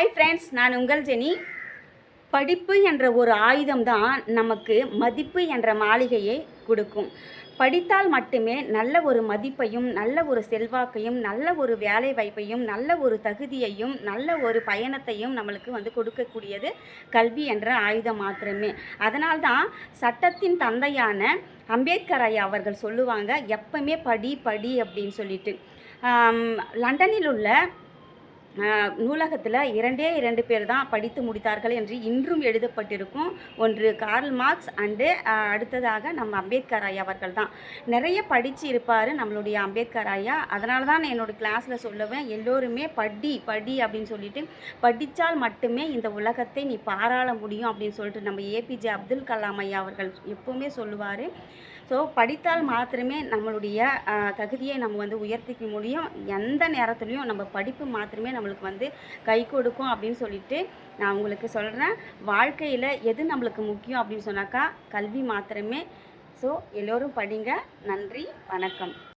Hi friends நான் உங்கள் Jenny. படிப்பு என்ற ஒரு ஆயுதம் தான் நமக்கு மதிப்பு என்ற மாளிகையை கொடுக்கும். படித்தால் மட்டுமே நல்ல ஒரு மதிப்பையும் நல்ல ஒரு செல்வாக்கையும் நல்ல ஒரு வேலை வாய்ப்பையும் நல்ல ஒரு தகுதியையும் நல்ல ஒரு பயணத்தையும் நம்மளுக்கு வந்து கொடுக்கக்கூடியது கல்வி என்ற ஆயுதம் மாத்திரமே. அதனால்தான் சட்டத்தின் தந்தையான அம்பேத்கர் ஐயா அவர்கள் சொல்லுவாங்க எப்பவுமே படி படி அப்படின்னு சொல்லிட்டு. லண்டனில் உள்ள நூலகத்தில் இரண்டே இரண்டு பேர் தான் படித்து முடித்தார்கள் என்று இன்றும் எழுதப்பட்டிருக்கும் ஒன்று கார்ல் மார்க்ஸ் அண்டு அடுத்ததாக நம்ம அம்பேத்கர் ஐயா அவர்கள் தான். நிறைய படித்து இருப்பார் நம்மளுடைய அம்பேத்கர் ஐயா. அதனால தான் நான் என்னோட கிளாஸில் சொல்லுவேன் எல்லோருமே படி படி அப்படின்னு சொல்லிட்டு படித்தால் மட்டுமே இந்த உலகத்தை நீ பாராள முடியும் அப்படின்னு சொல்லிட்டு நம்ம ஏபிஜே அப்துல் கலாம் ஐயா அவர்கள் எப்போவுமே சொல்லுவார். ஸோ படித்தால் மாத்திரமே நம்மளுடைய தகுதியை நம்ம வந்து உயர்த்திக்க முடியும். எந்த நேரத்துலையும் நம்ம படிப்பு மாத்திரமே நம்மளுக்கு வந்து கை கொடுக்கும் அப்படின்னு சொல்லிட்டு நான் உங்களுக்கு சொல்கிறேன் வாழ்க்கையில் எது நம்மளுக்கு முக்கியம் அப்படின்னு சொன்னாக்கா கல்வி மாத்திரமே. ஸோ எல்லோரும் படிங்க. நன்றி. வணக்கம்.